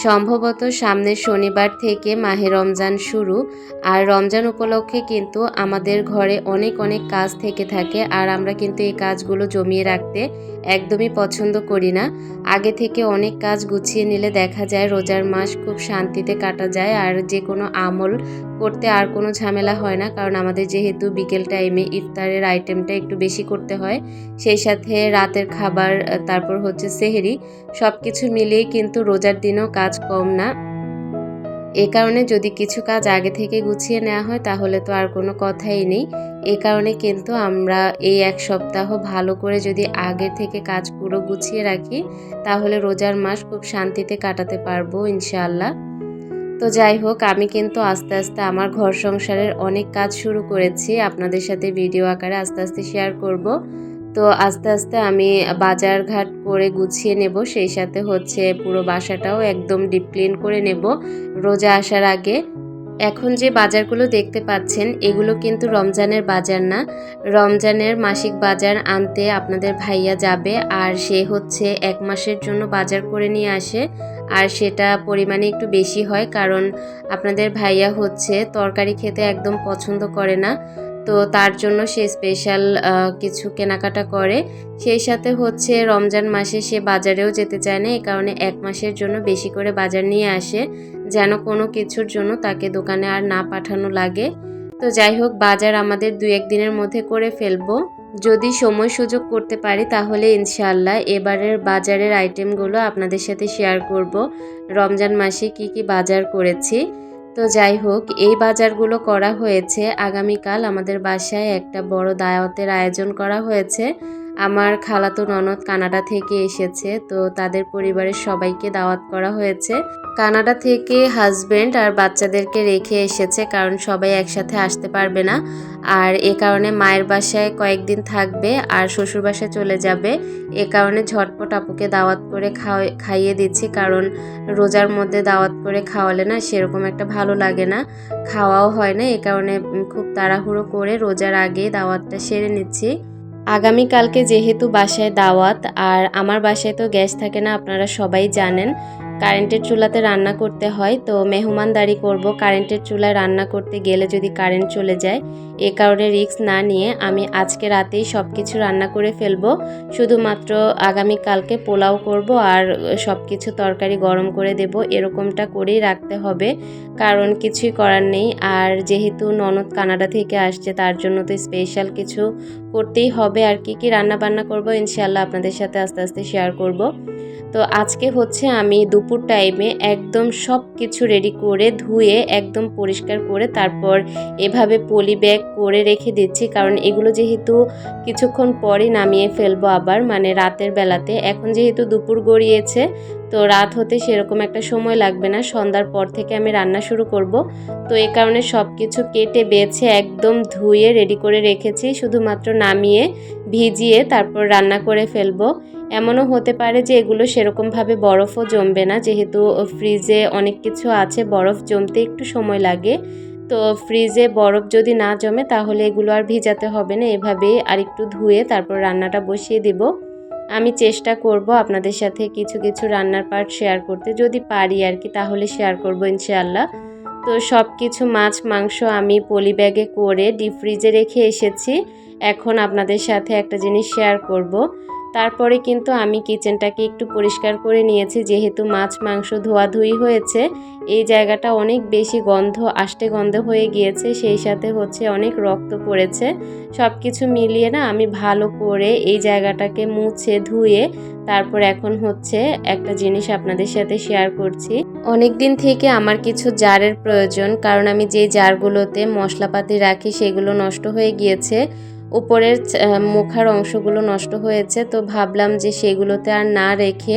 সম্ভবত সামনের শনিবার থেকে মাহে রমজান শুরু, আর রমজান উপলক্ষে কিন্তু আমাদের ঘরে অনেক অনেক কাজ থেকে থাকে, আর আমরা কিন্তু এই কাজগুলো জমিয়ে রাখতে একদমই পছন্দ করি না। আগে থেকে অনেক কাজ গুছিয়ে নিলে দেখা যায় রোজার মাস খুব শান্তিতে কাটা যায়, আর যে কোনো আমল করতে আর কোনো ঝামেলা হয় না, কারণ আমাদের যেহেতু বিকেল টাইমে ইফতারের আইটেমটা একটু বেশি করতে হয়, সেই সাথে রাতের খাবার তারপর হচ্ছে সেহেরি সব কিছু মিলিয়ে কিন্তু রোজার দিনেও কাজ কম না। এ কারণে যদি কিছু কাজ আগে থেকে গুছিয়ে নেওয়া হয়, তাহলে তো আর কোনো কথাই নেই। এ কারণে কিন্তু আমরা এই এক সপ্তাহ ভালো করে যদি আগে থেকে কাজ পুরো গুছিয়ে রাখি, তাহলে রোজার মাস খুব শান্তিতে কাটাতে পারব ইনশাআল্লাহ। তো যাই হোক, আমি কিন্তু আস্তে আস্তে আমার ঘর সংসারের অনেক কাজ শুরু করেছি। আপনাদের সাথে ভিডিও আকারে আস্তে আস্তে শেয়ার করব। তো আস্তে আস্তে আমি বাজার ঘাট করে গুছিয়ে নেব। সেই সাথে হচ্ছে পুরো বাসাটাও একদম ডিপ ক্লিন করে নেব রোজা আসার আগে। এখন যে বাজারগুলো দেখতে পাচ্ছেন, এগুলো কিন্তু রমজানের বাজার না। রমজানের মাসিক বাজার আনতে আপনাদের ভাইয়া যাবে আর সে হচ্ছে এক মাসের জন্য বাজার করে নিয়ে আসে। আর সেটা পরিমাণে একটু বেশি হয়, কারণ আপনাদের ভাইয়া হচ্ছে তরকারি খেতে একদম পছন্দ করে না। তো তার জন্য সে স্পেশাল কিছু কেনাকাটা করে। সেই সাথে হচ্ছে রমজান মাসে সে বাজারেও যেতে চায় না এই কারণে এক মাসের জন্য বেশি করে বাজার নিয়ে আসে, যেন কোনো কিছুর জন্য তাকে দোকানে আর না পাঠানো লাগে। তো যাই হোক, বাজার আমাদের দু এক দিনের মধ্যে করে ফেলব। যদি সময় সুযোগ করতে পারি, তাহলে ইনশাল্লাহ এবারের বাজারের আইটেমগুলো আপনাদের সাথে শেয়ার করব। রমজান মাসে কি কি বাজার করেছি। তো যাই হোক, এই বাজারগুলো করা হয়েছে। আগামীকাল আমাদের বাসায় একটা বড় দায়তের আয়োজন করা হয়েছে। আমার খালাতো ননদ কানাডা থেকে এসেছে, তো তাদের পরিবারের সবাইকে দাওয়াত করা হয়েছে। কানাডা থেকে হাজব্যান্ড আর বাচ্চাদেরকে রেখে এসেছে, কারণ সবাই একসাথে আসতে পারবে না। আর এ কারণে মায়ের বাসায় কয়েকদিন থাকবে আর শ্বশুর বাসায় চলে যাবে। এ কারণে ঝটপট আপুকে দাওয়াত করে খাইয়ে দিচ্ছি, কারণ রোজার মধ্যে দাওয়াত করে খাওয়ালে না সেরকম একটা ভালো লাগে না। খাওয়াও হয় না, এ কারণে খুব তাড়াহুড়ো করে রোজার আগে দাওয়াতটা সেরে নিচ্ছি। আগামীকালকে যেহেতু বাসায় দাওয়াত আর আমার বাসায় তো গ্যাস থাকে না আপনারা সবাই জানেন কারেন্টের চুলাতে রান্না করতে হয়, তো মেহমানদারি করব। কারেন্টের চুলায় রান্না করতে গেলে যদি কারেন্ট চলে যায়, এ কারণে রিস্ক না নিয়ে আমি আজকে রাতেই সব কিছু রান্না করে ফেলব। শুধুমাত্র আগামীকালকে পোলাও করব আর সব কিছু তরকারি গরম করে দেব। এরকমটা করেই রাখতে হবে, কারণ কিছুই করার নেই। আর যেহেতু ননদ কানাডা থেকে আসছে, তার জন্য তো স্পেশাল কিছু করতেই হবে। আর কি কি রান্না বান্না করব ইনশাল্লাহ আপনাদের সাথে আস্তে আস্তে শেয়ার করব। তো আজকে হচ্ছে আমি দুপুর টাইমে একদম সব কিছু রেডি করে ধুয়ে, একদম পরিষ্কার করে তারপর এভাবে পলি ব্যাগ করে রেখে দিচ্ছি। কারণ এগুলো যেহেতু কিছুক্ষণ পরে নামিয়ে ফেলব আবার মানে রাতের বেলাতে। এখন যেহেতু দুপুর গড়িয়েছে তো রাত হতে সেরকম একটা সময় লাগবে না। সন্ধ্যার পর থেকে আমি রান্না শুরু করব। তো এ কারণে সব কিছু কেটে, বেছে, একদম ধুয়ে রেডি করে রেখেছি। শুধুমাত্র নামিয়ে, ভিজিয়ে তারপর রান্না করে ফেলব। এমনও হতে পারে যে এগুলো সেরকমভাবে বরফও জমবে না। যেহেতু ফ্রিজে অনেক কিছু আছে, বরফ জমতে একটু সময় লাগে। তো ফ্রিজে বরফ যদি না জমে, তাহলে এগুলো আর ভিজাতে হবে না। এভাবেই আর একটু ধুয়ে তারপর রান্নাটা বসিয়ে দিব। আমি চেষ্টা করব আপনাদের সাথে কিছু কিছু রান্নার পার্ট শেয়ার করতে। যদি পারি আর কি তাহলে শেয়ার করব ইনশাআল্লাহ। তো সব কিছু মাছ, মাংস আমি পলি ব্যাগে করে ডিপ ফ্রিজে রেখে এসেছি। এখন আপনাদের সাথে একটা জিনিস শেয়ার করব। তারপরে কিন্তু আমি কিচেনটাকে একটু পরিষ্কার করে নিয়েছি, যেহেতু মাছ, মাংস ধোয়াধুয়ি হয়েছে, এই জায়গাটা অনেক বেশি গন্ধ, আষ্টে গন্ধ হয়ে গিয়েছে, সেই সাথে হচ্ছে অনেক রক্ত পড়েছে। সব কিছু মিলিয়ে না আমি ভালো করে এই জায়গাটাকে মুছে, ধুয়ে তারপর এখন হচ্ছে একটা জিনিস আপনাদের সাথে শেয়ার করছি। অনেক দিন থেকে আমার কিছু জারের প্রয়োজন, কারণ আমি যে জারগুলোতে মশলাপাতি রাখি সেগুলো নষ্ট হয়ে গিয়েছে। উপরের মুখার অংশগুলো নষ্ট হয়েছে, তো ভাবলাম যে সেগুলোতে আর না রেখে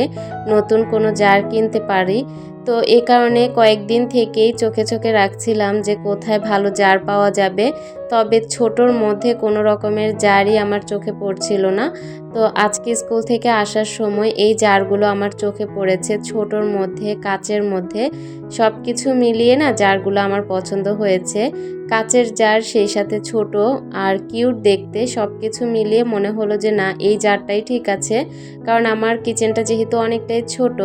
নতুন কোনো জার কিনতে পারি। তো এ কারণে কয়েকদিন থেকেই চোখে চোখে রাখছিলাম যে কোথায় ভালো জার পাওয়া যাবে তবে ছোটোর মধ্যে কোনো রকমের জারই আমার চোখে পড়ছিল না। তো আজকে স্কুল থেকে আসার সময় এই জারগুলো আমার চোখে পড়েছে, ছোটোর মধ্যে, কাচের মধ্যে। সব কিছু মিলিয়ে না জারগুলো আমার পছন্দ হয়েছে। কাচের জার, সেই সাথে ছোট আর কিউট দেখতে সব কিছু মিলিয়ে মনে হলো যে না, এই জারটাই ঠিক আছে। কারণ আমার কিচেনটা যেহেতু অনেকটাই ছোট,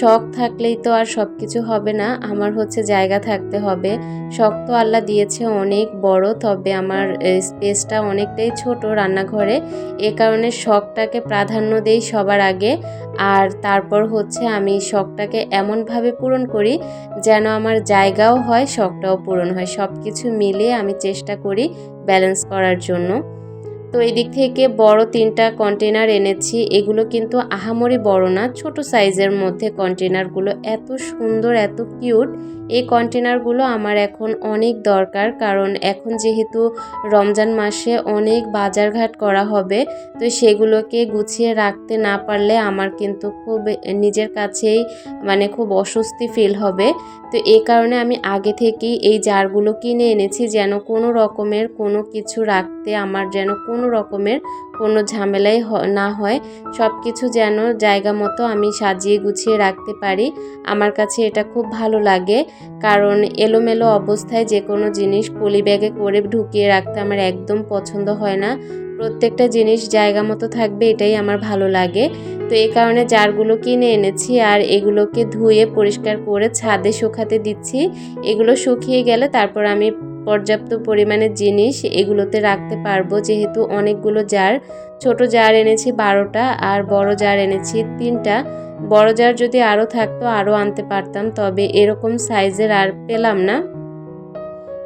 শখ থাকলেই তো আর সব কিছু হবে না, আমার হচ্ছে জায়গা থাকতে হবে। শখ তো আল্লাহ দিয়েছে, অনেক বড় তবে আমার স্পেসটা অনেকটাই ছোট রান্নাঘরে। এ কারণে শখটাকে প্রাধান্য দেই সবার আগে। আর তারপর হচ্ছে আমি শখটাকে এমনভাবে পূরণ করি যেন আমার জায়গাও হয়, শখটাও পূরণ হয়। সব কিছু মিলিয়ে আমি চেষ্টা করি ব্যালেন্স করার জন্য। তো এদিক থেকে বড় তিনটা কন্টেনার এনেছি। এগুলো কিন্তু আহামরি বড় না, ছোট সাইজের মধ্যে কন্টেনারগুলো এত সুন্দর, এত কিউট এই কন্টেনারগুলো আমার এখন অনেক দরকার, কারণ এখন যেহেতু রমজান মাসে অনেক বাজারঘাট করা হবে, তো সেগুলোকে গুছিয়ে রাখতে না পারলে আমার কিন্তু খুব নিজের কাছেই মানে খুব অস্বস্তি ফিল হবে। তো এই কারণে আমি আগে থেকেই এই জারগুলো কিনে এনেছি যেন কোনো রকমের কোনো কিছু রাখতে আমার যেন কোনো রকমের কোনো ঝামেলাই না হয়। সব কিছু যেন জায়গা মতো আমি সাজিয়ে গুছিয়ে রাখতে পারি। আমার কাছে এটা খুব ভালো লাগে। কারণ এলোমেলো অবস্থায় যে কোনো জিনিস পলি ব্যাগে করে ঢুকিয়ে রাখতে আমার একদম পছন্দ হয় না। প্রত্যেকটা জিনিস জায়গা মতো থাকবে এটাই আমার ভালো লাগে। তো এই কারণে জারগুলো কিনে এনেছি আর এগুলোকে ধুয়ে পরিষ্কার করে ছাদে শুকাতে দিচ্ছি। এগুলো শুকিয়ে গেলে তারপর আমি পর্যাপ্ত পরিমাণে জিনিস এগুলোতে রাখতে পারব। যেহেতু অনেকগুলো জার, ছোট জার এনেছি বারোটা আর বড় জার এনেছি তিনটা। বড় জার যদি আরও থাকতো আরও আনতে পারতাম, তবে এরকম সাইজের আর পেলাম না।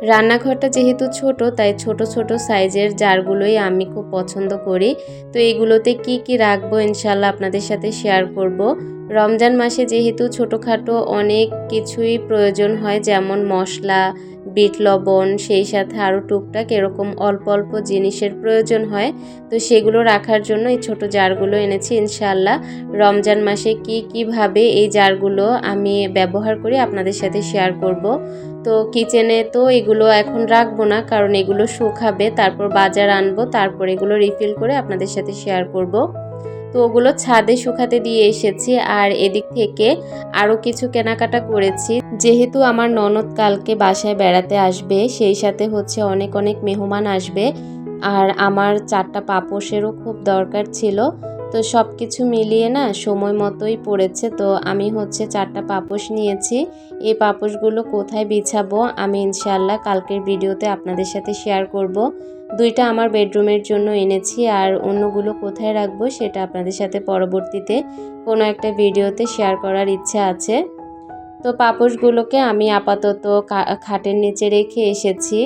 রান্নাঘরটা যেহেতু ছোট, তাই ছোট ছোট সাইজের জারগুলোই আমি খুব পছন্দ করি। তো এগুলোতে কি কি রাখব ইনশাল্লাহ আপনাদের সাথে শেয়ার করব। রমজান মাসে যেহেতু ছোটোখাটো অনেক কিছুই প্রয়োজন হয়, যেমন মশলা, বিট লবণ, সেই সাথে আরও টুকটাক এরকম অল্প অল্প জিনিসের প্রয়োজন হয়। তো সেগুলো রাখার জন্য এই ছোটো জারগুলো এনেছি। ইনশাল্লাহ রমজান মাসে কি কীভাবে এই জারগুলো আমি ব্যবহার করি আপনাদের সাথে শেয়ার করব। তো কিচেনে তো এগুলো এখন রাখব না, কারণ এগুলো শুকাবে, তারপর বাজার আনব, তারপর এগুলো রিফিল করে আপনাদের সাথে শেয়ার করব। তো ওগুলো ছাদে শুকাতে দিয়ে এসেছি আর এদিক থেকে আরও কিছু কেনাকাটা করেছি। যেহেতু আমার ননদ কালকে বাসায় বেড়াতে আসবে, সেই সাথে হচ্ছে অনেক অনেক মেহমান আসবে আর আমার চারটা পাপোশেরও খুব দরকার ছিল। তো সব কিছু মিলিয়ে না সময় মতোই পড়েছে, তো আমি হচ্ছে চারটা পাপোশ নিয়েছি। এই পাপোশগুলো কোথায় বিছাবো আমি ইনশাল্লাহ কালকের ভিডিওতে আপনাদের সাথে শেয়ার করব। দুইটা আমার বেডরুমের জন্য এনেছি আর অন্যগুলো কোথায় রাখব সেটা আপনাদের সাথে পরবর্তীতে কোনো একটা ভিডিওতে শেয়ার করার ইচ্ছা আছে। তো পাপোশগুলোকে আমি আপাতত খাটের নিচে রেখে এসেছি,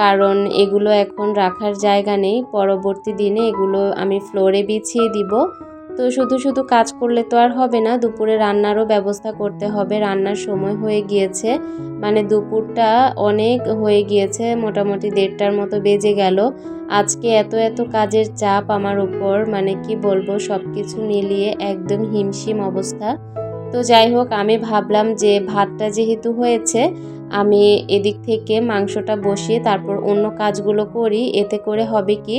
কারণ এগুলো এখন রাখার জায়গা নেই। পরবর্তী দিনে এগুলো আমি ফ্লোরে বিছিয়ে দিব। তো শুধু শুধু কাজ করলে তো আর হবে না, দুপুরে রান্নারও ব্যবস্থা করতে হবে। রান্নার সময় হয়ে গিয়েছে মানে দুপুরটা অনেক হয়ে গিয়েছে, মোটামুটি দেড়টার মতো বেজে গেল। আজকে এত এত কাজের চাপ আমার উপর মানে কি বলব সব কিছু মিলিয়ে একদম হিমশিম অবস্থা। তো যাই হোক, আমি ভাবলাম যে ভাতটা যেহেতু হয়েছে আমি এদিক থেকে মাংসটা বসিয়ে তারপর অন্য কাজগুলো করি, এতে করে হবে কি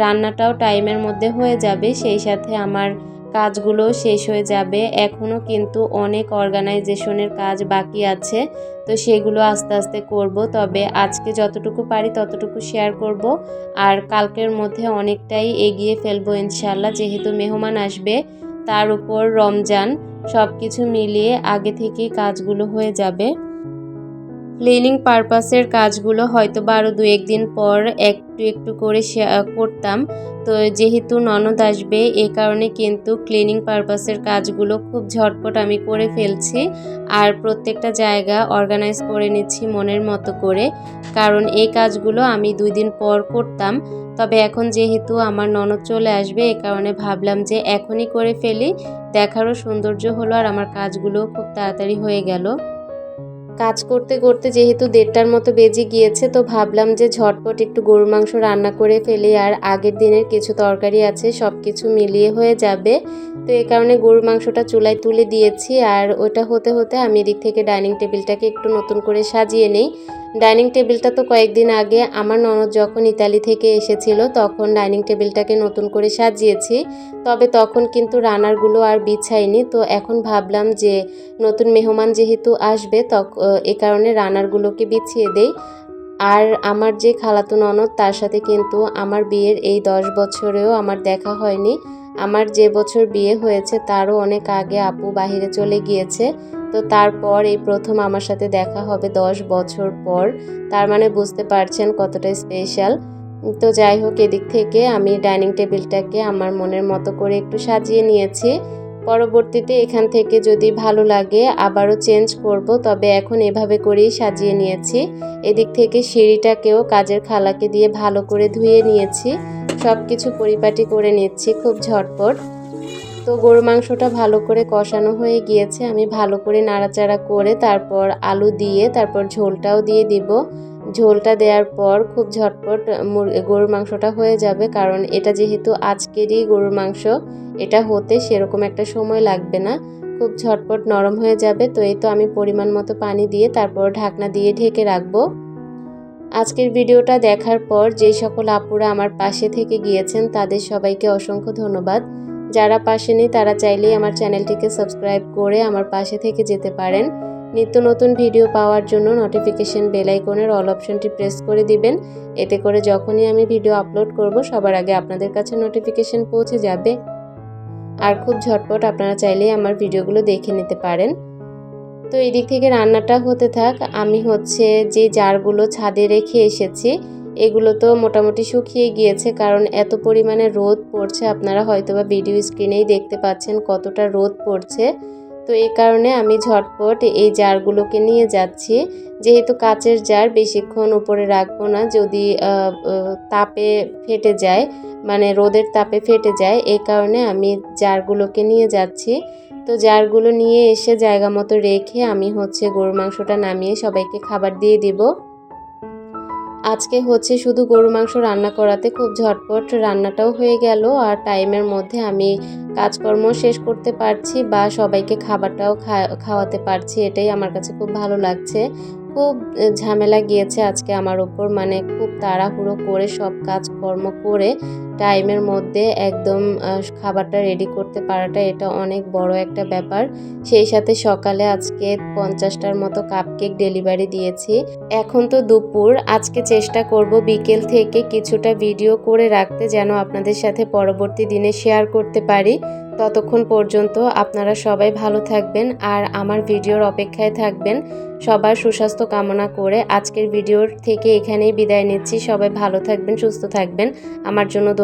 রান্নাটাও টাইমের মধ্যে হয়ে যাবে, সেই সাথে আমার কাজগুলো শেষ হয়ে যাবে। এখনও কিন্তু অনেক অর্গানাইজেশনের কাজ বাকি আছে, তো সেগুলো আস্তে আস্তে করব। তবে আজকে যতটুকু পারি ততটুকু শেয়ার করব, আর কালকের মধ্যে অনেকটাই এগিয়ে ফেলব ইনশাল্লাহ যেহেতু মেহমান আসবে, তার উপর রমজান সব কিছু মিলিয়ে আগে থেকেই কাজগুলো হয়ে যাবে। ক্লিনিং পারপাসের কাজগুলো হয়তো বা আরও দু একদিন পর একটু একটু করে করতাম। তো যেহেতু ননদ আসবে, এ কারণে কিন্তু ক্লিনিং পারপাসের কাজগুলো খুব ঝটপট আমি করে ফেলছি। আর প্রত্যেকটা জায়গা অর্গানাইজ করে নিচ্ছি মনের মতো করে। কারণ এই কাজগুলো আমি দুই দিন পর করতাম। তবে এখন যেহেতু আমার ননদ চলে আসবে, এ কারণে ভাবলাম যে এখনই করে ফেলি। দেখারও সৌন্দর্য হলো আর আমার কাজগুলো খুব তাড়াতাড়ি হয়ে গেল। কাজ করতে করতে যেহেতু দেড়টার মতো বেজে গিয়েছে, তো ভাবলাম যে ঝটপট একটু গরুর মাংস রান্না করে ফেলি। আর আগের দিনের কিছু তরকারি আছে সব কিছু মিলিয়ে হয়ে যাবে। তো এ কারণে গরুর মাংসটা চুলায় তুলে দিয়েছি। আর ওটা হতে হতে আমি এদিক থেকে ডাইনিং টেবিলটাকে একটু নতুন করে সাজিয়ে নেই। ডাইনিং টেবিলটা তো কয়েকদিন আগে আমার ননদ যখন ইতালি থেকে এসেছিল, তখন ডাইনিং টেবিলটাকে নতুন করে সাজিয়েছি। তবে তখন কিন্তু রানারগুলো আর বিছাইনি, তো এখন ভাবলাম যে নতুন মেহমান যেহেতু আসবে তখ এ কারণে রানারগুলোকে বিছিয়ে দেই। আর আমার যে খালাতো ননদ, তার সাথে কিন্তু আমার বিয়ের এই দশ বছরেও আমার দেখা হয়নি। আমার যে বছর বিয়ে হয়েছে, তারও অনেক আগে আপু বাহিরে চলে গিয়েছে। তো তারপর এই প্রথম আমার সাথে দেখা হবে দশ বছর পর। তার মানে বুঝতে পারছেন কতটা স্পেশাল তো যাই হোক, এদিক থেকে আমি ডাইনিং টেবিলটাকে আমার মনের মতো করে একটু সাজিয়ে নিয়েছি। পরবর্তীতে এখান থেকে যদি ভালো লাগে আবারও চেঞ্জ করব, তবে এখন এভাবে করেই সাজিয়ে নিয়েছি। এদিক থেকে সিঁড়িটাকেও কাজের খালাকে দিয়ে ভালো করে ধুয়ে নিয়েছি। সব কিছু পরিপাটি করে নিচ্ছি খুব ঝটপট। তো গরু মাংসটা ভালো করে কষানো হয়ে গিয়েছে। আমি ভালো করে নাড়াচাড়া করে তারপর আলু দিয়ে, তারপর ঝোলটাও দিয়ে দিব। ঝোলটা দেওয়ার পর খুব ঝটপট গরুর মাংসটা হয়ে যাবে। কারণ এটা যেহেতু আজকেরই গরুর মাংস, এটা হতে সেরকম একটা সময় লাগবে না। খুব ঝটপট নরম হয়ে যাবে। তো এই তো আমি পরিমাণ মতো পানি দিয়ে তারপর ঢাকনা দিয়ে ঢেকে রাখব। আজকের ভিডিওটা দেখার পর যে সকল আপুরা আমার পাশে থেকে গিয়েছেন, তাদের সবাইকে অসংখ্য ধন্যবাদ। যারা পাশে নেই, তারা চাইলেই আমার চ্যানেলটিকে সাবস্ক্রাইব করে আমার পাশে থেকে যেতে পারেন। নিত্য নতুন ভিডিও পাওয়ার জন্য নোটিফিকেশন বেল আইকনের অল অপশনটি প্রেস করে দিবেন। এতে করে যখনই আমি ভিডিও আপলোড করব, সবার আগে আপনাদের কাছে নোটিফিকেশন পৌঁছে যাবে। আর খুব ঝটপট আপনারা চাইলেই আমার ভিডিওগুলো দেখে নিতে পারেন। তো এই দিক থেকে রান্নাটা হতে থাক। আমি হচ্ছে যে জারগুলো ছাদে রেখে এসেছি এগুলো তো মোটামুটি শুকিয়ে গিয়েছে, কারণ এত পরিমাণে রোদ পড়ছে। আপনারা হয়তোবা ভিডিও স্ক্রিনেই দেখতে পাচ্ছেন কতটা রোদ পড়ছে। তো এই কারণে আমি ঝটপট এই জারগুলোকে নিয়ে যাচ্ছি। যেহেতু কাচের জার বেশিক্ষণ উপরে রাখব না, যদি তাপে ফেটে যায় মানে রোদের তাপে ফেটে যায়, এই কারণে আমি জারগুলোকে নিয়ে যাচ্ছি। তো জারগুলো নিয়ে এসে জায়গা মতো রেখে আমি হচ্ছে গরুর মাংসটা নামিয়ে সবাইকে খাবার দিয়ে দিব। আজকে হচ্ছে শুধু গরু মাংস রান্না করাতে খুব ঝটপট রান্নাটাও হয়ে গেল আর টাইমের মধ্যে আমি কাজকর্ম শেষ করতে পারছি বা সবাইকে খাবারটাও খাওয়াতে পারছি, এটাই আমার কাছে খুব ভালো লাগছে। খুব ঝামেলা গিয়েছে আজকে আমার ওপর মানে খুব তাড়াহুড়ো করে সব কাজকর্ম করে টাইমের মধ্যে একদম খাবারটা রেডি করতে পারাটা এটা অনেক বড় একটা ব্যাপার। সেই সাথে সকালে আজকে পঞ্চাশটার মতো কাপকেক ডেলিভারি দিয়েছি। এখন তো দুপুর, আজকে চেষ্টা করব বিকেল থেকে কিছুটা ভিডিও করে রাখতে যেন আপনাদের সাথে পরবর্তী দিনে শেয়ার করতে পারি। ততক্ষণ পর্যন্ত আপনারা সবাই ভালো থাকবেন আর আমার ভিডিওর অপেক্ষায় থাকবেন। সবার সুস্বাস্থ্য কামনা করে আজকের ভিডিওর থেকে এখানেই বিদায় নিচ্ছি। সবাই ভালো থাকবেন, সুস্থ থাকবেন। আমার জন্য